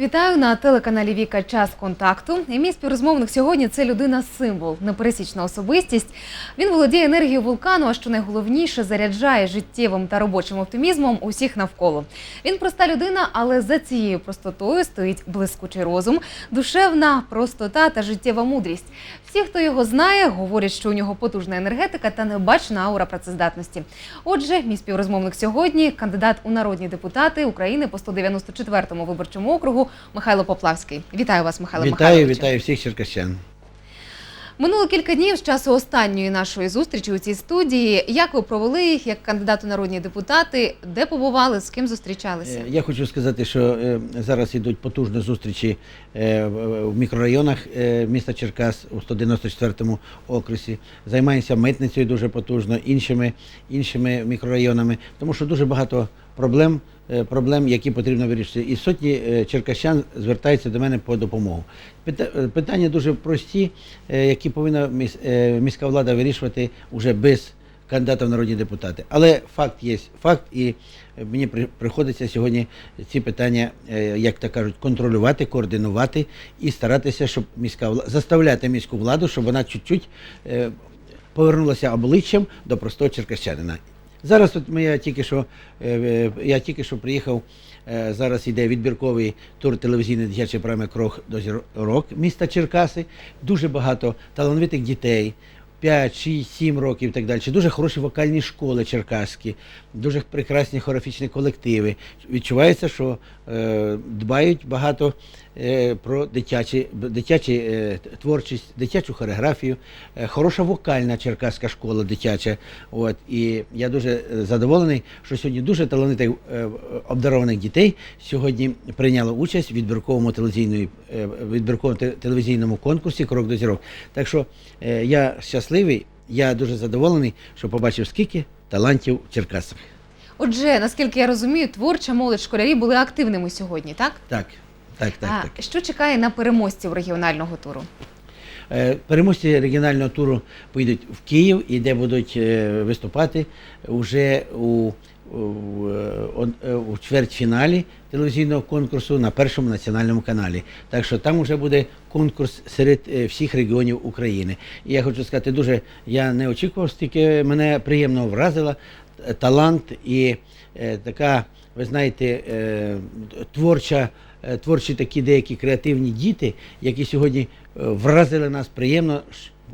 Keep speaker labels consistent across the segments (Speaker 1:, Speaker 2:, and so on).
Speaker 1: Вітаю на телеканалі Віка Час контакту. І мій співрозмовник сьогодні це людина-символ, непересічна особистість. Він володіє енергією вулкану, а що найголовніше заряджає життєвим та робочим оптимізмом усіх навколо. Він проста людина, але за цією простотою стоїть блискучий розум, душевна простота та життєва мудрість. Всі, хто його знає, говорять, що у нього потужна енергетика та небачна аура працездатності. Отже, мій співрозмовник сьогодні кандидат у народні депутати України по 194-му виборчому округу Михайло Поплавський. Вітаю вас, Михайло
Speaker 2: Вітаю,
Speaker 1: Михайловичу.
Speaker 2: вітаю всіх черкащан.
Speaker 1: Минуло кілька днів з часу останньої нашої зустрічі у цій студії. Як ви провели їх як кандидат у народні депутати? Де побували, з ким зустрічалися?
Speaker 2: Е, Я хочу сказати, що е, зараз йдуть потужні зустрічі е, в мікрорайонах міста Черкас у 194-му окрузі. Займаємося митницею дуже потужно, іншими, іншими мікрорайонами, тому що дуже багато проблем, е, проблем, які потрібно вирішити. І сотні е, черкащан звертаються до мене по допомогу. Е, Питання дуже прості, які повинна міська влада вирішувати вже без кандидата в народні депутати. Але факт є факт, і мені приходиться сьогодні ці питання, як то кажуть, контролювати, координувати і старатися, щоб міська влада заставляти міську владу, щоб вона чуть-чуть повернулася обличчям до простого черкащанина. Зараз от я тільки що е, е, я тільки що приїхав. е, Зараз іде відбірковий тур телевізійної дитячої програми Крок до зірок міста Черкаси. Дуже багато талановитих дітей. 5, 6, 7 років і так далі. Дуже хороші вокальні школи черкаські, дуже прекрасні хореографічні колективи. Відчувається, що е, дбають багато про дитячі, дитячі е, творчість, дитячу хореографію, е, хороша вокальна черкаська школа дитяча. От, і я дуже е, задоволений, що сьогодні дуже талановитих е, обдарованих дітей сьогодні прийняло участь в відбірковому телевізійної е, відбірковому телевізійному конкурсі Крок до зірок. Так що е, я щасливий, я дуже задоволений, що побачив скільки талантів в Черкасах.
Speaker 1: Отже, наскільки я розумію, творча молодь школярі були активними сьогодні, так?
Speaker 2: Так, так, так,
Speaker 1: а
Speaker 2: так.
Speaker 1: що чекає на переможців регіонального туру?
Speaker 2: Е, Переможці регіонального туру поїдуть в Київ і де будуть е, виступати вже у, у, е, у чвертьфіналі телевізійного конкурсу на першому національному каналі. Так що там вже буде конкурс серед всіх регіонів України. І я хочу сказати, дуже я не очікував, стільки мене приємно вразила талант і така, ви знаєте, творча творчі такі деякі креативні діти, які сьогодні е, вразили нас приємно.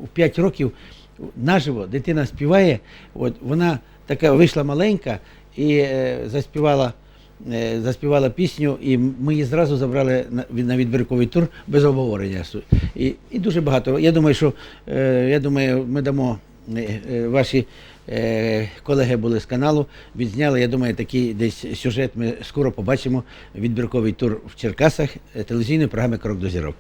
Speaker 2: У 5 років наживо дитина співає, от вона така вийшла маленька і е, заспівала. е, Заспівала пісню, і ми її зразу забрали на, від- на відбірковий тур без обговорення. І, і дуже багато. Я думаю, що е, я думаю, ми дамо е, е, ваші е, колеги були з каналу, відзняли. Я думаю, такий десь сюжет ми скоро побачимо. Відбірковий тур в Черкасах е, телевізійної програми Крок до зірок.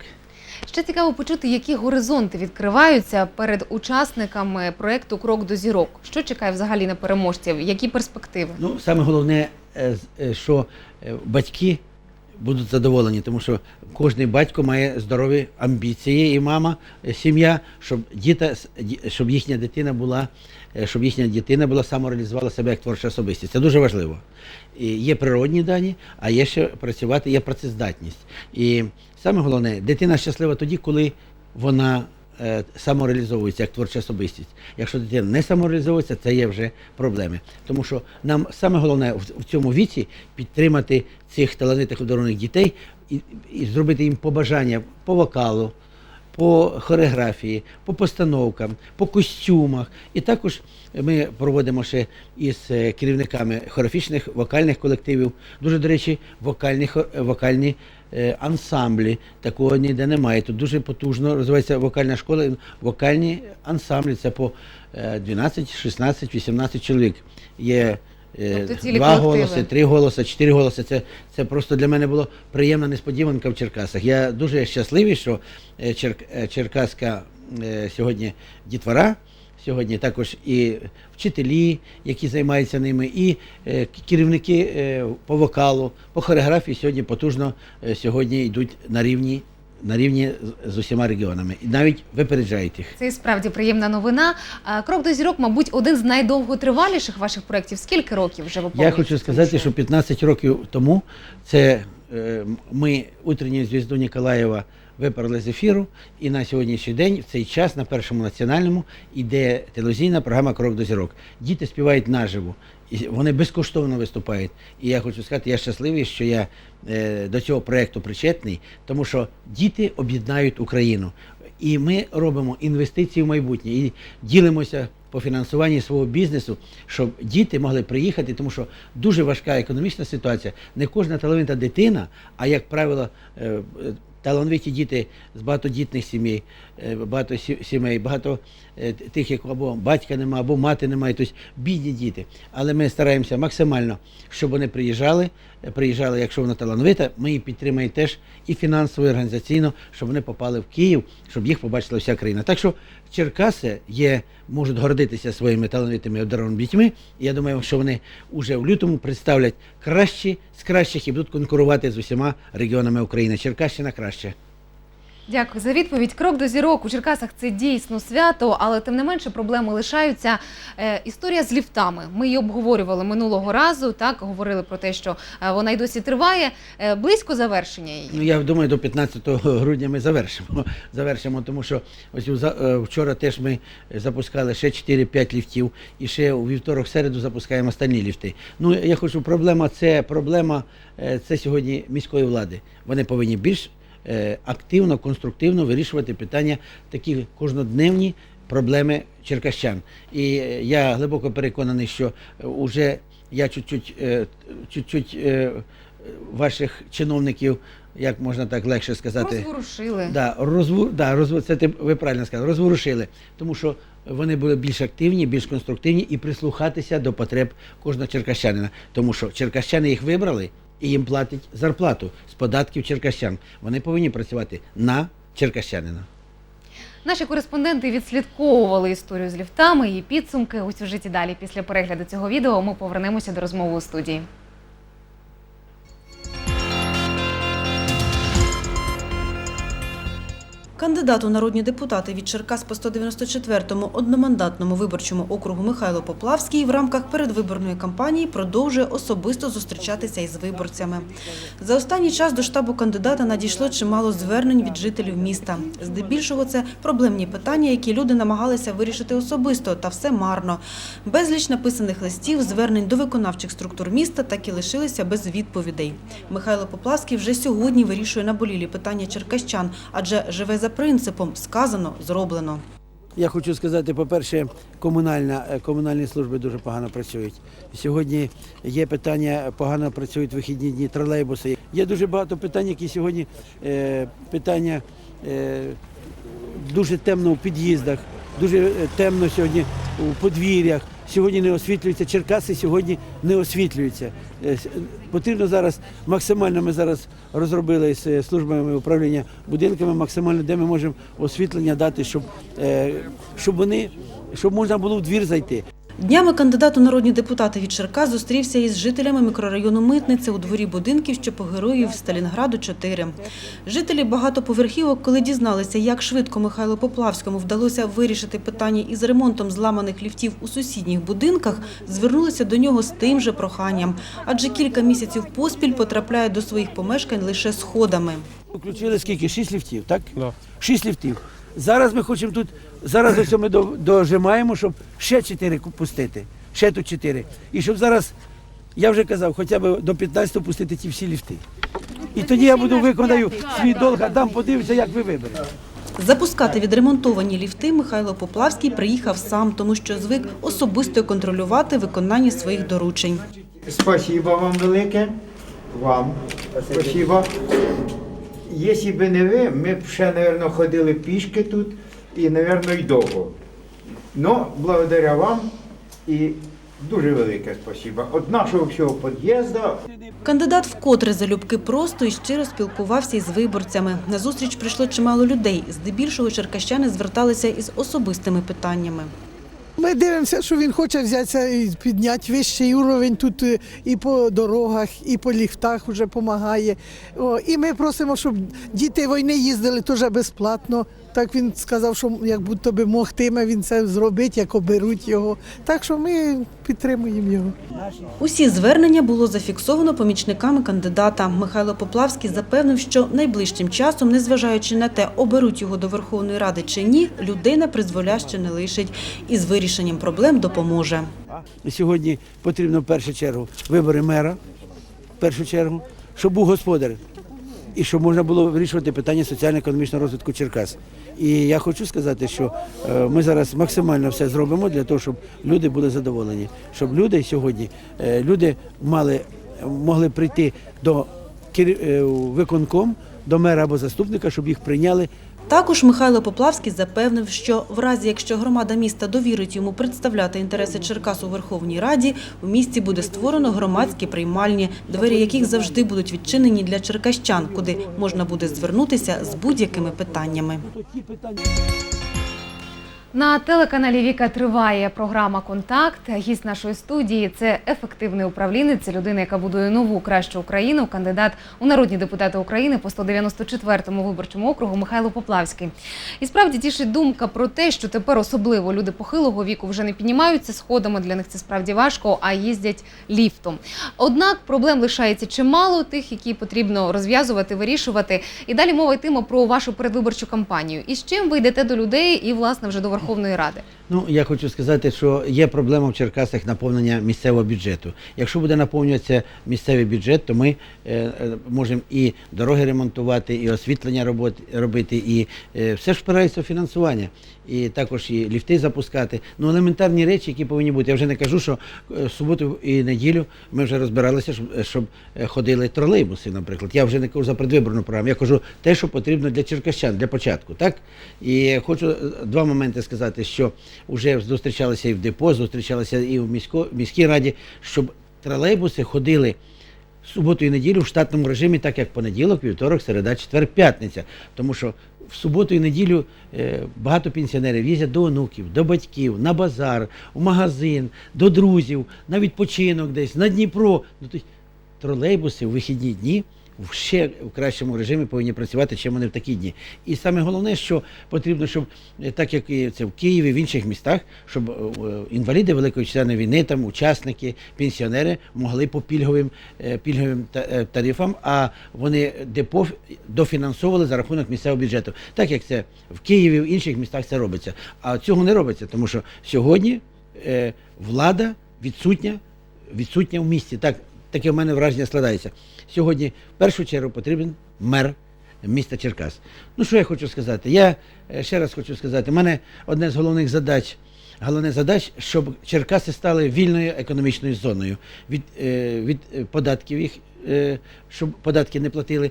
Speaker 1: Ще цікаво почути, які горизонти відкриваються перед учасниками проекту Крок до зірок. Що чекає взагалі на переможців? Які перспективи?
Speaker 2: Ну, саме головне, е, е, що е, батьки будуть задоволені, тому що кожен батько має здорові амбіції, і мама, е, сім'я, щоб діта, щоб їхня дитина була, е, щоб їхня дитина була самореалізувала себе як творча особистість. Це дуже важливо. І є природні дані, а є ще працювати, є працездатність. І саме головне, дитина щаслива тоді, коли вона самореалізовується як творча особистість. Якщо дитина не самореалізовується, це є вже проблеми. Тому що нам саме головне в, в цьому віці підтримати цих талановитих одарованих дітей і, і зробити їм побажання по вокалу, по хореографії, по постановкам, по костюмах. І також ми проводимо ще із е, керівниками хореографічних вокальних колективів. Дуже, до речі, вокальні, вокальні е, ансамблі. Такого ніде немає. Тут дуже потужно розвивається вокальна школа. Вокальні ансамблі це по е, 12, 16, 18 чоловік. Є
Speaker 1: Тобто
Speaker 2: два
Speaker 1: колективи.
Speaker 2: голоси, три голоси, чотири голоси. Це, це просто для мене було приємна несподіванка в Черкасах. Я дуже щасливий, що е, Чер, е, черкаська е, сьогодні дітвора. Сьогодні також і вчителі, які займаються ними, і е, керівники е, по вокалу, по хореографії сьогодні потужно е, сьогодні йдуть на рівні, на рівні з- усіма регіонами. І навіть випереджають їх.
Speaker 1: Це і справді приємна новина. Крок до зірок, мабуть, один з найдовготриваліших ваших проєктів. Скільки років вже ви
Speaker 2: Я хочу сказати, що 15 років тому це е, ми утренню звізду Ніколаєва виперли з ефіру, і на сьогоднішній день в цей час на першому національному іде телевізійна програма Крок до зірок. Діти співають наживо. Вони безкоштовно виступають. І я хочу сказати, я щасливий, що я е, до цього проєкту причетний, тому що діти об'єднають Україну. І ми робимо інвестиції в майбутнє і ділимося по фінансуванні свого бізнесу, щоб діти могли приїхати, тому що дуже важка економічна ситуація. Не кожна талановита дитина, а як правило, е, талановиті діти з багатодітних сімей, е, багато сімей, багато е, тих, як або батька немає, або мати немає, тобто бідні діти. Але ми стараємося максимально, щоб вони приїжджали, е, приїжджали, якщо вона талановита, ми її підтримуємо теж і фінансово, і організаційно, щоб вони попали в Київ, щоб їх побачила вся країна. Так що Черкаси є, можуть гордитися своїми талановитими обдарованими дітьми. Я думаю, що вони вже в лютому представлять кращі з кращих і будуть конкурувати з усіма регіонами України. Черкащина краще.
Speaker 1: Дякую за відповідь. Крок до зірок у Черкасах це дійсно свято, але тим не менше проблеми лишаються. Е, історія з ліфтами. Ми її обговорювали минулого разу. Так говорили про те, що е, вона й досі триває. Е, близько завершення її.
Speaker 2: Ну я думаю, до 15 грудня ми завершимо. Завершимо, тому що ось е, вчора теж ми запускали ще 4-5 ліфтів, і ще у вівторок середу запускаємо останні ліфти. Ну я хочу, проблема це проблема е, це сьогодні міської влади. Вони повинні більш активно, конструктивно вирішувати питання такі кожнодневні проблеми черкащан. І е, я глибоко переконаний, що вже я чуть-чуть, е, чуть-чуть е, ваших чиновників, як можна так легше сказати,
Speaker 1: Розворушили.
Speaker 2: Да, розву, да, розву, це ти, ви правильно сказали, розворушили, тому що вони були більш активні, більш конструктивні і прислухатися до потреб кожного черкащанина. Тому що черкащани їх вибрали і їм платить зарплату з податків черкащан. Вони повинні працювати на черкащанина.
Speaker 1: Наші кореспонденти відслідковували історію з ліфтами і підсумки у сюжеті далі. Після перегляду цього відео ми повернемося до розмови у студії.
Speaker 3: Кандидат у народні депутати від Черкас по 194-му одномандатному виборчому округу Михайло Поплавський в рамках передвиборної кампанії продовжує особисто зустрічатися із виборцями. За останній час до штабу кандидата надійшло чимало звернень від жителів міста. Здебільшого це проблемні питання, які люди намагалися вирішити особисто, та все марно. Безліч написаних листів, звернень до виконавчих структур міста так і лишилися без відповідей. Михайло Поплавський вже сьогодні вирішує наболілі питання черкащан, адже живе за принципом сказано, зроблено.
Speaker 2: Я хочу сказати, по-перше, комунальна, е, комунальні служби дуже погано працюють. Сьогодні є питання, погано працюють вихідні дні, тролейбуси. Є дуже багато питань, які сьогодні е, питання е, дуже темно у під'їздах, дуже е, темно сьогодні у подвір'ях. Сьогодні не освітлюються, Черкаси сьогодні не освітлюються. Е, Потрібно зараз максимально ми зараз розробили з е, службами управління будинками, максимально де ми можемо освітлення дати, щоб, е, щоб вони щоб можна було в двір зайти.
Speaker 3: Днями кандидат у народні депутати від Черкас зустрівся із жителями мікрорайону Митниця у дворі будинків, що по героїв Сталінграду 4. Жителі багатоповерхівок, коли дізналися, як швидко Михайлу Поплавському вдалося вирішити питання із ремонтом зламаних ліфтів у сусідніх будинках, звернулися до нього з тим же проханням, адже кілька місяців поспіль потрапляють до своїх помешкань лише сходами.
Speaker 2: Включили скільки? Шість ліфтів, так?
Speaker 4: Да.
Speaker 2: Шість ліфтів. Зараз ми хочемо тут, зараз ось ми дожимаємо, щоб ще чотири пустити. Ще тут чотири. І щоб зараз, я вже казав, хоча б до 15 пустити ті всі ліфти. І тоді я буду виконаю свій долг, а там подивлюся, як ви виберете.
Speaker 3: Запускати відремонтовані ліфти Михайло Поплавський приїхав сам, тому що звик особисто контролювати виконання своїх доручень.
Speaker 4: Спасибо вам велике. Вам спасибо. Якщо б не ви, ми б ще, мабуть, ходили пішки тут і, мабуть, й довго. Ну, благодаря вам і дуже велике спасибо. От нашого всього під'їзду
Speaker 3: Кандидат вкотре залюбки просто і щиро спілкувався із виборцями. На зустріч прийшло чимало людей. Здебільшого черкащани зверталися із особистими питаннями.
Speaker 5: Ми дивимося, що він хоче взятися і підняти вищий уровень тут е, і по дорогах, і по ліфтах вже допомагає. І ми просимо, щоб діти війни їздили теж безплатно. Так він сказав, що як будто би могтиме він це зробити, як оберуть його. Так що ми підтримуємо його.
Speaker 3: Усі звернення було зафіксовано помічниками кандидата. Михайло Поплавський запевнив, що найближчим часом, незважаючи на те, оберуть його до Верховної Ради чи ні, людина призволяще не лишить і з вирішенням проблем допоможе.
Speaker 2: Сьогодні потрібно в першу чергу вибори мера, в першу чергу, щоб був господар і щоб можна було вирішувати питання соціально-економічного розвитку Черкас. І я хочу сказати, що е, ми зараз максимально все зробимо для того, щоб люди були задоволені, щоб люди сьогодні е, люди мали могли прийти до е, виконком, до мера або заступника, щоб їх прийняли
Speaker 3: Також Михайло Поплавський запевнив, що в разі, якщо громада міста довірить йому представляти інтереси Черкас у Верховній Раді, у місті буде створено громадські приймальні, двері яких завжди будуть відчинені для черкащан, куди можна буде звернутися з будь-якими питаннями.
Speaker 1: На телеканалі Віка триває програма Контакт. Гість нашої студії це ефективний управлінець, це людина, яка будує нову кращу Україну. Кандидат у народні депутати України по 194-му виборчому округу Михайло Поплавський. І справді тішить думка про те, що тепер особливо люди похилого віку вже не піднімаються сходами. Для них це справді важко, а їздять ліфтом. Однак проблем лишається чимало тих, які потрібно розв'язувати, вирішувати. І далі мова йтиме про вашу передвиборчу кампанію. І з чим ви йдете до людей і власне вже до Верховної Ради.
Speaker 2: Ну, я хочу сказати, що є проблема в Черкасах наповнення місцевого бюджету. Якщо буде наповнюватися місцевий бюджет, то ми е, е, можемо і дороги ремонтувати, і освітлення робот- робити, і е, все ж впирається в фінансування. І також і ліфти запускати. Ну, елементарні речі, які повинні бути. Я вже не кажу, що е, суботу і неділю ми вже розбиралися, щоб, щоб е, ходили тролейбуси, наприклад. Я вже не кажу за предвиборну програму, я кажу те, що потрібно для черкащан, для початку. Так? І хочу два моменти сказати, що вже зустрічалися і в депо, зустрічалися і в місько, міській раді, щоб тролейбуси ходили в суботу і неділю в штатному режимі, так як понеділок, вівторок, середа, четвер, п'ятниця. Тому що в суботу і неділю е, багато пенсіонерів їздять до онуків, до батьків, на базар, в магазин, до друзів, на відпочинок десь, на Дніпро. Ну, тролейбуси в вихідні дні в ще в кращому режимі повинні працювати, чим вони в такі дні. І саме головне, що потрібно, щоб е, так як і це в Києві, в інших містах, щоб е, інваліди Великої Вітчизняної війни, там учасники, пенсіонери могли по пільговим е, пільговим тарифам, а вони депо дофінансовували за рахунок місцевого бюджету. Так як це в Києві, в інших містах це робиться. А цього не робиться, тому що сьогодні влада відсутня відсутня в місті. Так, таке в мене враження складається. Сьогодні в першу чергу потрібен мер міста Черкас. Ну що я хочу сказати? Я е, ще раз хочу сказати, в мене одне з головних задач. Головне задач, щоб Черкаси стали вільною економічною зоною від, е, від е, податків їх, щоб податки не платили,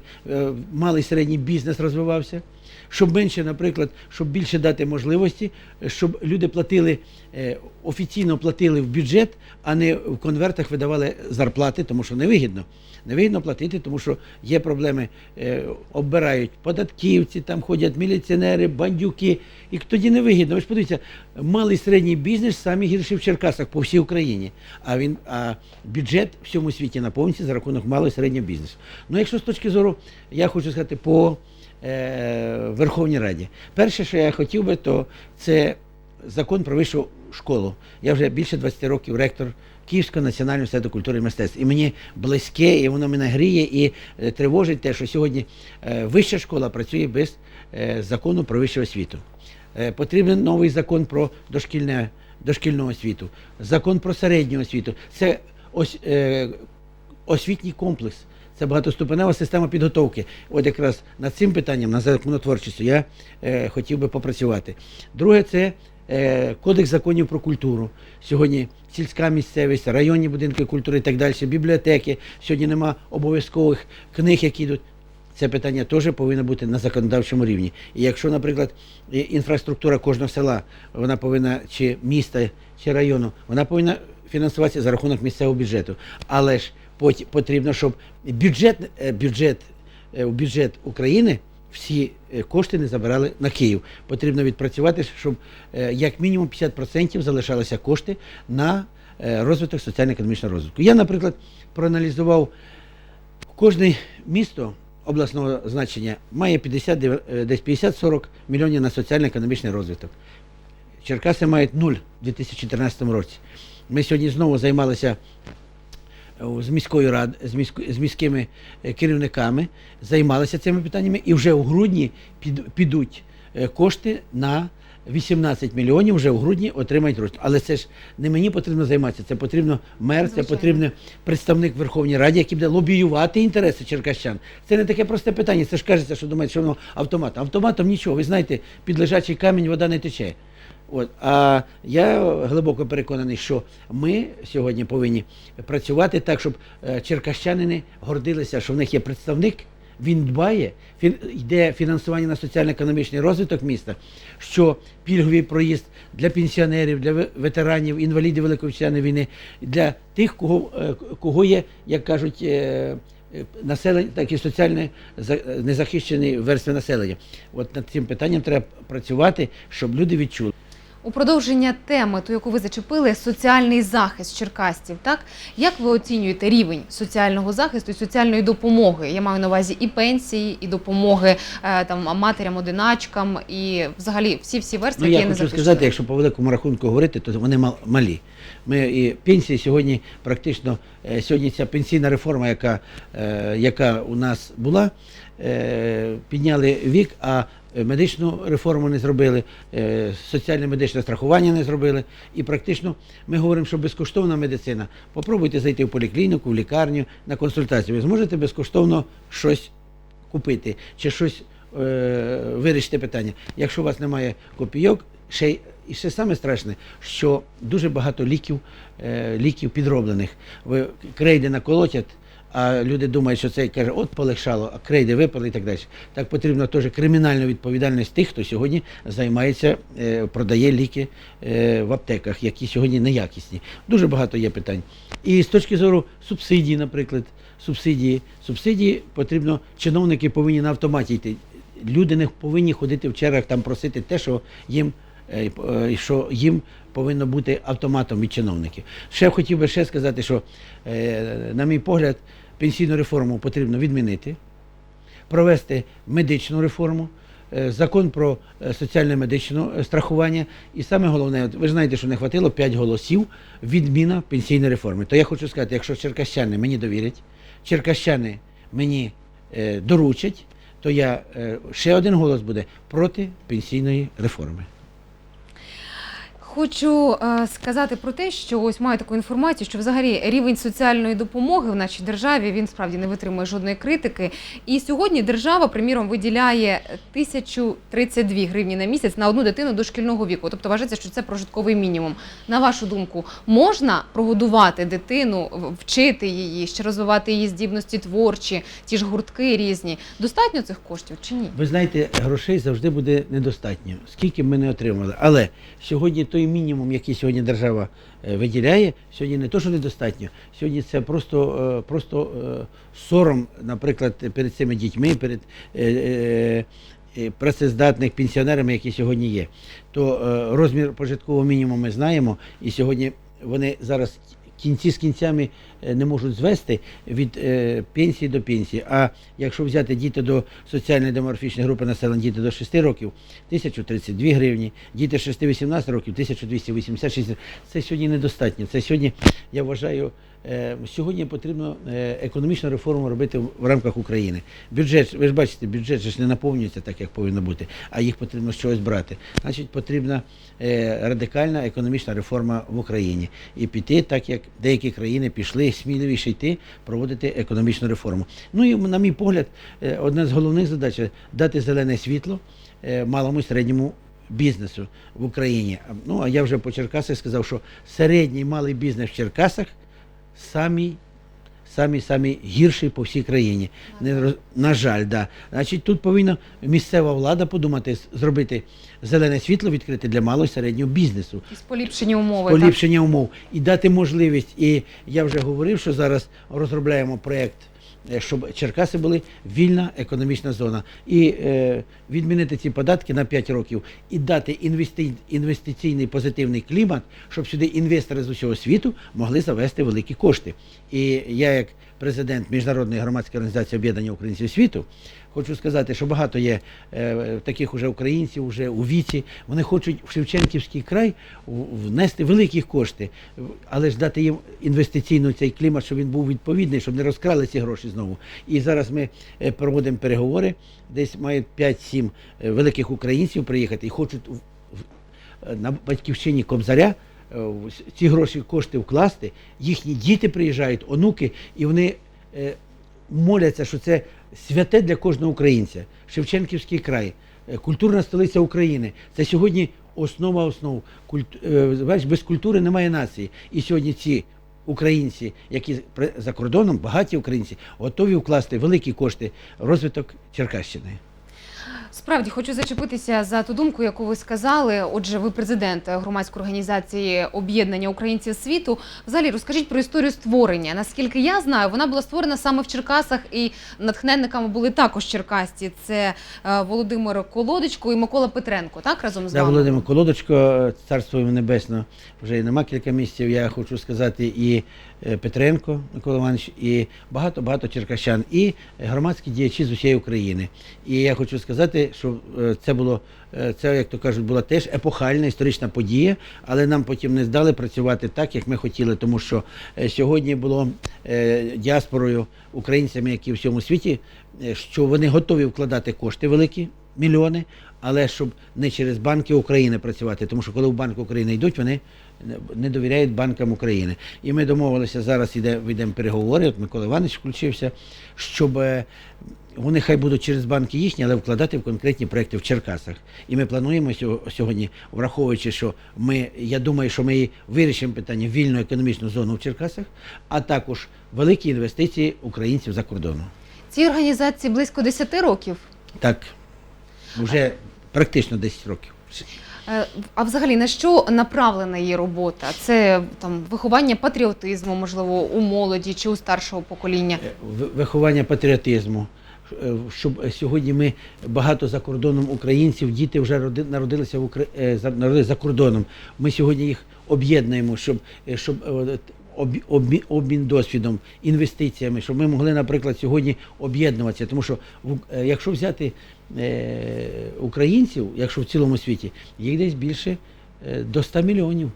Speaker 2: малий середній бізнес розвивався, щоб менше, наприклад, щоб більше дати можливості, щоб люди платили е, офіційно платили в бюджет, а не в конвертах видавали зарплати, тому що невигідно. Невигідно платити, тому що є проблеми, е, оббирають податківці, там ходять міліціонери, бандюки. І тоді невигідно. Ви ж подивіться, малий середній бізнес самі гірші в Черкасах по всій Україні. А він а бюджет в всьому світі наповнюється за рахунок малого і середнього бізнесу. Ну, якщо з точки зору, я хочу сказати, по е, Верховній Раді. Перше, що я хотів би, то це закон про вищу школу. Я вже більше 20 років ректор Київського національного університету культури і мистецтв. І мені близьке, і воно мене гріє і е, тривожить те, що сьогодні е, вища школа працює без закону про вищу освіту. Потрібен новий закон про дошкільне, дошкільну освіту, закон про середню освіту. Це ось освітній комплекс. Це багатоступенева система підготовки. От якраз над цим питанням, над законотворчістю, я е, хотів би попрацювати. Друге, це е, кодекс законів про культуру. Сьогодні сільська місцевість, районні будинки культури і так далі, бібліотеки. Сьогодні нема обов'язкових книг, які йдуть. Це питання теж повинно бути на законодавчому рівні. І якщо, наприклад, інфраструктура кожного села, вона повинна, чи міста, чи району, вона повинна фінансуватися за рахунок місцевого бюджету. Але ж потрібно, щоб бюджет, е, бюджет, е, бюджет України всі е, кошти не забирали на Київ. Потрібно відпрацювати, щоб як мінімум 50% залишалися кошти на розвиток соціально-економічного розвитку. Я, наприклад, проаналізував кожне місто обласного значення має 50, е, десь 50-40 мільйонів на соціально-економічний розвиток. Черкаси мають нуль у 2014 році. Ми сьогодні знову займалися з міською рад, з, місько- з міськими е, керівниками, займалися цими питаннями, і вже у грудні під, підуть е, кошти на 18 мільйонів вже у грудні отримають рост. Але це ж не мені потрібно займатися, це потрібно мер, це потрібно представник Верховній Раді, який буде лобіювати інтереси черкащан. Це не таке просте питання. Це ж кажеться, що думають, що воно автоматом. Автоматом нічого. Ви знаєте, під лежачий камінь вода не тече. От. А я глибоко переконаний, що ми сьогодні повинні працювати так, щоб е, черкащанини гордилися, що в них є представник, він дбає, фін, йде фінансування на соціально-економічний розвиток міста, що пільговий проїзд для пенсіонерів, для ветеранів, інвалідів Великої Вітчизняної війни, для тих, кого, е, кого є, як кажуть, е, населення, так і соціально за- незахищені верстви населення. От над цим питанням треба працювати, щоб люди відчули.
Speaker 1: У продовження теми, ту, яку ви зачепили, соціальний захист черкасців. Так як ви оцінюєте рівень соціального захисту і соціальної допомоги? Я маю на увазі і пенсії, і допомоги е, там матерям, одиначкам, і взагалі всі всі верстви,
Speaker 2: Ну,
Speaker 1: які
Speaker 2: я
Speaker 1: не
Speaker 2: хочу
Speaker 1: захищені.
Speaker 2: сказати, якщо по великому рахунку говорити, то вони мал- малі. Ми і пенсії сьогодні практично е, сьогодні ця пенсійна реформа, яка, е, яка у нас була, підняли вік, а медичну реформу не зробили, е, соціальне медичне страхування не зробили. І практично ми говоримо, що безкоштовна медицина. Попробуйте зайти в поліклініку, в лікарню на консультацію. Ви зможете безкоштовно щось купити чи щось е, вирішити питання. Якщо у вас немає копійок, ще й- і ще саме страшне, що дуже багато ліків, е, ліків підроблених. Ви крейди наколотять, а люди думають, що це каже, от полегшало, а крейди випали і так далі. Так потрібно теж кримінальну відповідальність тих, хто сьогодні займається, е, продає ліки е, в аптеках, які сьогодні неякісні. Дуже багато є питань. І з точки зору субсидій, наприклад, субсидії. Субсидії потрібно, чиновники повинні на автоматі йти. Люди не повинні ходити в чергах там просити те, що їм, е, що їм повинно бути автоматом від чиновників. Ще хотів би ще сказати, що, на мій погляд, пенсійну реформу потрібно відмінити, провести медичну реформу. е, Закон про е, соціальне медичне е, страхування. І саме головне, ви знаєте, що не хватило 5 голосів відміна пенсійної реформи. То я хочу сказати, якщо черкащани мені довірять, черкащани мені доручать, то я ще один голос буде проти пенсійної реформи.
Speaker 1: Хочу е, сказати про те, що ось маю таку інформацію, що взагалі рівень соціальної допомоги в нашій державі він справді не витримує жодної критики. І сьогодні держава, приміром, виділяє 1032 гривні на місяць на одну дитину дошкільного віку. Тобто вважається, що це прожитковий мінімум. На вашу думку, можна прогодувати дитину, вчити її, ще розвивати її здібності творчі, ті ж гуртки різні? Достатньо цих коштів чи ні?
Speaker 2: Ви знаєте, грошей завжди буде недостатньо, скільки б ми не отримали. Але сьогодні той мінімум, який сьогодні держава е, виділяє, сьогодні не то, що недостатньо, сьогодні це просто, е, просто е, сором, наприклад, перед цими дітьми, перед працездатних пенсіонерами, які сьогодні є. То розмір прожиткового мінімуму ми знаємо, і сьогодні вони зараз кінці з кінцями е, не можуть звести від е, пенсії до пенсії. А якщо взяти діти до соціальної демографічної групи населення, діти до 6 років 1032 гривні, діти 6-18 років 1286 гривень. Це сьогодні недостатньо. Це сьогодні, я вважаю, сьогодні потрібно е, економічну реформу робити в рамках України. Бюджет, ви ж бачите, бюджет ж не наповнюється так, як повинно бути, а їх потрібно з чогось брати. Значить, потрібна е, радикальна економічна реформа в Україні і піти, так як деякі країни пішли сміливіше йти, проводити економічну реформу. Ну і на мій погляд, е, одна з головних задач дати зелене світло е, малому і середньому бізнесу в Україні. Ну а я вже по Черкасах сказав, що середній малий бізнес в Черкасах самі. Самі самі гірші по всій країні. Не на жаль, да. Значить, тут повинна місцева влада подумати, зробити зелене світло відкрити для малого і середнього бізнесу
Speaker 1: І поліпшення умови. З
Speaker 2: поліпшення умов і дати можливість. І я вже говорив, що зараз розробляємо проєкт щоб Черкаси були вільна економічна зона. І е, відмінити ці податки на 5 років і дати інвести, інвестиційний позитивний клімат, щоб сюди інвестори з усього світу могли завести великі кошти. І я, як президент Міжнародної громадської організації об'єднання українців світу, хочу сказати, що багато є е, таких уже українців, уже у віці. Вони хочуть в Шевченківський край внести великі кошти, але ж дати їм інвестиційний цей клімат, щоб він був відповідний, щоб не розкрали ці гроші знову. І зараз ми е, проводимо переговори. Десь мають 5-7 е, великих українців приїхати і хочуть на батьківщині Кобзаря ці гроші кошти вкласти. Їхні діти приїжджають, онуки, і вони е, моляться, що це святе для кожного українця. Шевченківський край, е, культурна столиця України. Це сьогодні основа основ. Е, без культури немає нації. І сьогодні ці українці, які за кордоном, багаті українці, готові вкласти великі кошти в розвиток Черкащини.
Speaker 1: Справді хочу зачепитися за ту думку, яку ви сказали. Отже, ви президент громадської організації об'єднання українців світу. Взагалі розкажіть про історію створення. Наскільки я знаю, вона була створена саме в Черкасах, і натхненниками були також черкасці. Це е, Володимир Колодочко і Микола Петренко. Так разом з
Speaker 2: Да. Володимир Колодочко, царство йому небесно, вже і нема кілька місяців. Я хочу сказати, і Петренко Микола Іванович, і багато-багато черкащан, і громадські діячі з усієї України. І я хочу сказати, що е, це було, е, це, як то кажуть, була теж епохальна історична подія, але нам потім не здали працювати так, як ми хотіли, тому що е, сьогодні було е, діаспорою українцями, які в всьому світі, е, що вони готові вкладати кошти великі мільйони, але щоб не через банки України працювати, тому що коли в Банк України йдуть, вони не- довіряють банкам України. І ми домовилися, зараз іде, ведемо переговори, от Микола Іванович включився, щоб е, вони хай будуть через банки їхні, але вкладати в конкретні проекти в Черкасах. І ми плануємо сьо- сьогодні, враховуючи, що ми, я думаю, що ми вирішимо питання вільну економічну зону в Черкасах, а також великі інвестиції українців за кордоном.
Speaker 1: Цій організації близько 10 років.
Speaker 2: Так, вже практично 10 років.
Speaker 1: Е, А взагалі на що направлена її робота? Це там виховання патріотизму, можливо, у молоді чи у старшого покоління.
Speaker 2: Е, виховання патріотизму. е, Щоб сьогодні ми багато за кордоном українців, діти вже роди- народилися в Укра... за- народилися за кордоном. Ми сьогодні їх об'єднуємо, щоб, щоб обі- обмі- обмін досвідом, інвестиціями, щоб ми могли, наприклад, сьогодні об'єднуватися. Тому що якщо взяти українців, якщо в цілому світі, їх десь більше е, до 100 мільйонів.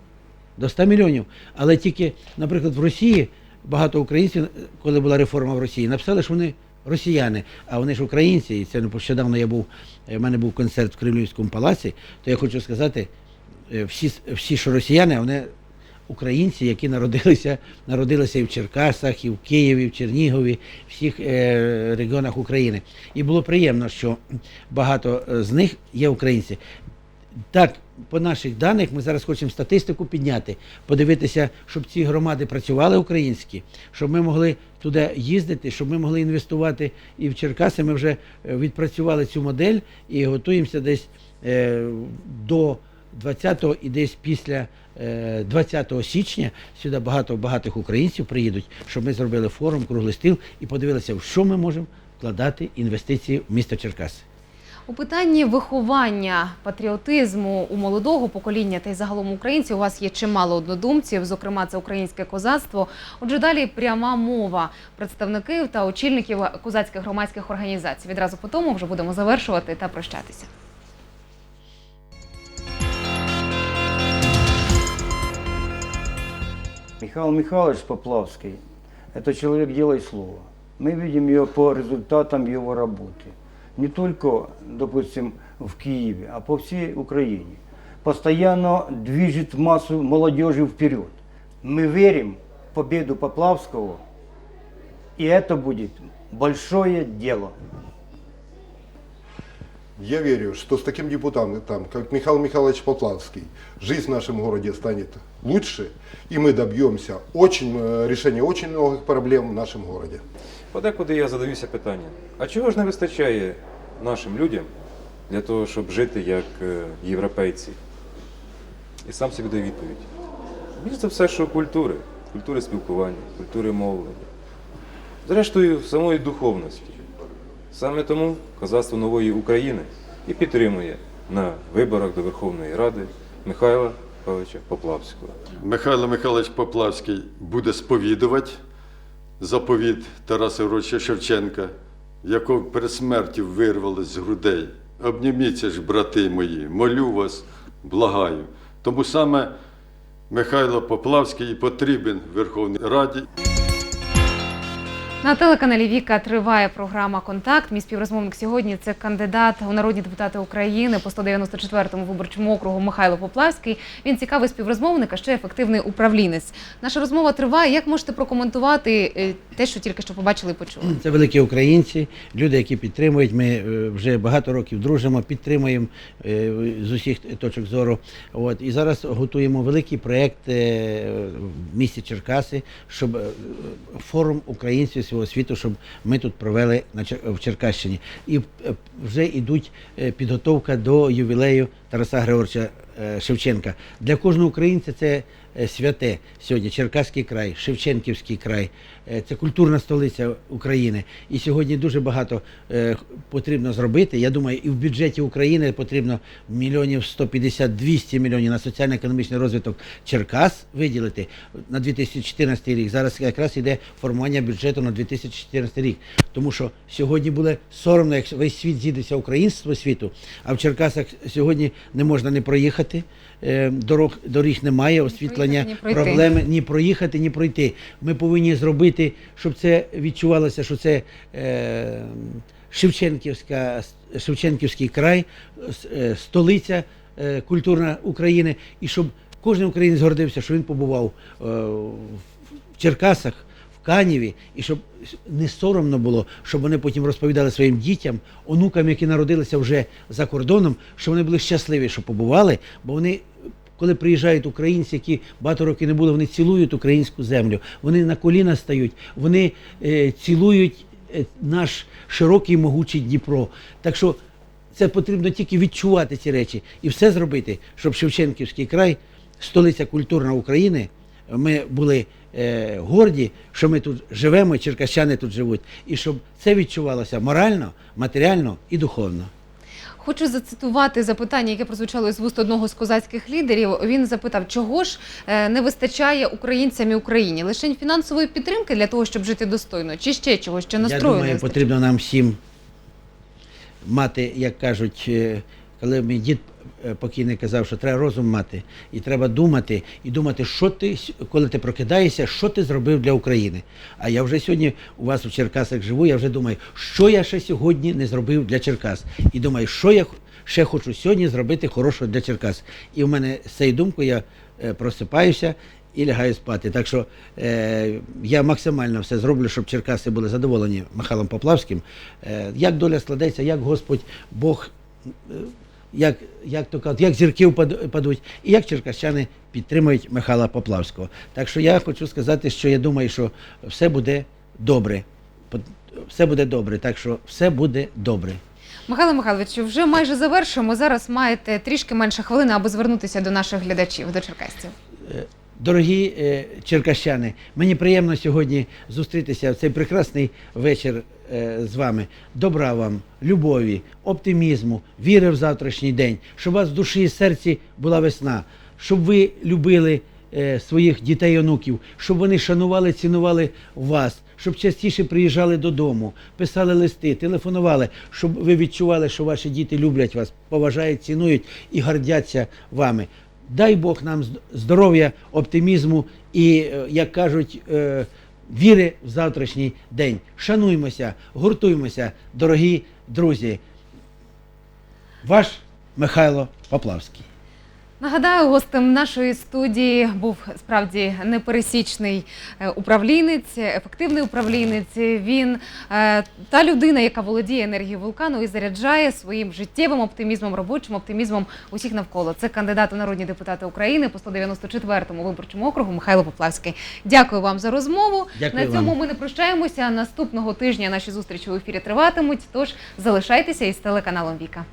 Speaker 2: До 100 мільйонів. Але тільки, наприклад, в Росії багато українців, коли була реформа в Росії, написали, що вони росіяни, а вони ж українці. І це нещодавно я був, е, в мене був концерт в Кремлівському палаці, то я хочу сказати, е, всі, всі що росіяни, вони українці, які народилися, народилися і в Черкасах, і в Києві, і в Чернігові, в всіх е, регіонах України. І було приємно, що багато е, з них є українці. Так, по наших даних, ми зараз хочемо статистику підняти, подивитися, щоб ці громади працювали українські, щоб ми могли туди їздити, щоб ми могли інвестувати і в Черкаси. Ми вже е, відпрацювали цю модель і готуємося десь е, до 20-го і десь після е, 20 січня сюди багато багатих українців приїдуть, щоб ми зробили форум, круглий стіл і подивилися, в що ми можемо вкладати інвестиції в місто Черкаси.
Speaker 1: У питанні виховання патріотизму у молодого покоління та й загалом українців у вас є чимало однодумців, зокрема це українське козацтво. Отже, далі пряма мова представників та очільників козацьких громадських організацій. Відразу по тому вже будемо завершувати та прощатися.
Speaker 6: Михаил Михайлович Поплавский – это человек дела и слова. Мы видим ее по результатам его работы. Не только, допустим, в Киеве, а по всей Украине. Постоянно движет массу молодежи вперед. Мы верим в победу Поплавского, и это будет большое дело.
Speaker 7: Я верю, что с таким депутатом, как Михаил Михайлович Поплавский, жизнь в нашем городе станет лучше, и мы добьемся очень, э, решения очень многих проблем в нашем городе.
Speaker 8: Подекуди я задаюся питанням, а чого ж не вистачає нашим людям для того, щоб жити як е, європейці? І сам собі даю відповідь. Більш за все, що культури, культури спілкування, культури мовлення. зрештою самої духовності. Саме тому козацтво нової України і підтримує на виборах до Верховної Ради Михайла Михайловича Поплавського.
Speaker 9: Михайло Михайлович Поплавський буде сповідувати заповіт Тараса Григоровича Шевченка, якого перед смертю вирвали з грудей. Обніміться ж, брати мої, молю вас, благаю. Тому саме Михайло Поплавський і потрібен Верховній Раді.
Speaker 1: На телеканалі Віка триває програма Контакт. Мій співрозмовник сьогодні це кандидат у народні депутати України по 194-му виборчому округу Михайло Поплавський. Він цікавий співрозмовник, а ще ефективний управлінець. Наша розмова триває. Як можете прокоментувати е, те, що тільки що побачили і почули?
Speaker 2: Це великі українці, люди, які підтримують. Ми е, вже багато років дружимо, підтримуємо е, з усіх точок зору. От і зараз готуємо великий проєкт в місті Черкаси, щоб форум українців всього світу, щоб ми тут провели в Черкащині. І е, вже йдуть е, підготовка до ювілею Тараса Григоровича е, Шевченка. Для кожного українця це святе сьогодні. Черкаський край, Шевченківський край, е, це культурна столиця України. І сьогодні дуже багато е, потрібно зробити. Я думаю, і в бюджеті України потрібно мільйонів 150-200 мільйонів на соціально-економічний розвиток Черкас виділити на 2014 рік. Зараз якраз іде формування бюджету на 2014 рік. Тому що сьогодні було соромно, як весь світ з'їдеться українство світу, а в Черкасах сьогодні не можна не проїхати. е, Дорог, доріг немає, освітлення,
Speaker 1: проїхати, ні
Speaker 2: проблеми ні проїхати, ні пройти. Ми повинні зробити, щоб це відчувалося, що це е, Шевченківська, Шевченківський край, е, столиця е, культурна України, і щоб кожен українець гордився, що він побував е, в Черкасах, в Каніві, і щоб не соромно було, щоб вони потім розповідали своїм дітям, онукам, які народилися вже за кордоном, що вони були щасливі, що побували, бо вони. Коли приїжджають українці, які багато років не були, вони цілують українську землю, вони на коліна стають, вони е, цілують е, наш широкий могучий Дніпро. Так що це потрібно тільки відчувати ці речі і все зробити, щоб Шевченківський край, столиця культурна України, ми були е, горді, що ми тут живемо, черкащани тут живуть, і щоб це відчувалося морально, матеріально і духовно.
Speaker 1: Хочу зацитувати запитання, яке прозвучало з вуст одного з козацьких лідерів. Він запитав, чого ж е, не вистачає українцям і Україні? Лише фінансової підтримки для того, щоб жити достойно, чи ще чогось, чи настрою Я
Speaker 2: думаю,
Speaker 1: не
Speaker 2: потрібно нам всім мати, як кажуть, е, коли мій дід е, покійний казав, що треба розум мати, і треба думати, і думати, що ти, коли ти прокидаєшся, що ти зробив для України. А я вже сьогодні у вас у Черкасах живу, я вже думаю, що я ще сьогодні не зробив для Черкас. І думаю, що я ще хочу сьогодні зробити хорошого для Черкас. І в мене з цією думкою я е, просипаюся і лягаю спати. Так що е, я максимально все зроблю, щоб черкаси були задоволені Михайлом Поплавським. Е, як доля складеться, як Господь Бог, як, як, то кажуть, як зірки падуть, і як черкащани підтримують Михайла Поплавського. Так що я хочу сказати, що я думаю, що все буде добре. Все буде добре, так що все буде добре.
Speaker 1: Михайло Михайловичу, вже майже завершуємо. Зараз маєте трішки менше хвилини, аби звернутися до наших глядачів, до черкасців.
Speaker 2: Дорогі е, черкащани, мені приємно сьогодні зустрітися в цей прекрасний вечір е, з вами. Добра вам, любові, оптимізму, віри в завтрашній день, щоб у вас в душі і серці була весна, щоб ви любили е, своїх дітей і онуків, щоб вони шанували, цінували вас, щоб частіше приїжджали додому, писали листи, телефонували, щоб ви відчували, що ваші діти люблять вас, поважають, цінують і гордяться вами. Дай Бог нам здоров'я, оптимізму і, е, як кажуть, е, віри в завтрашній день. Шануймося, гуртуймося, дорогі друзі. Ваш Михайло Поплавський.
Speaker 1: Нагадаю, гостем нашої студії був справді непересічний е, управлінець, ефективний управлінець. Він е, та людина, яка володіє енергією вулкану і заряджає своїм життєвим оптимізмом, робочим оптимізмом усіх навколо. Це кандидат у народні депутати України по 194-му виборчому округу Михайло Поплавський. Дякую вам за розмову.
Speaker 2: Дякую
Speaker 1: На цьому
Speaker 2: вам.
Speaker 1: ми не прощаємося. Наступного тижня наші зустрічі в ефірі триватимуть. Тож залишайтеся із телеканалом Віка.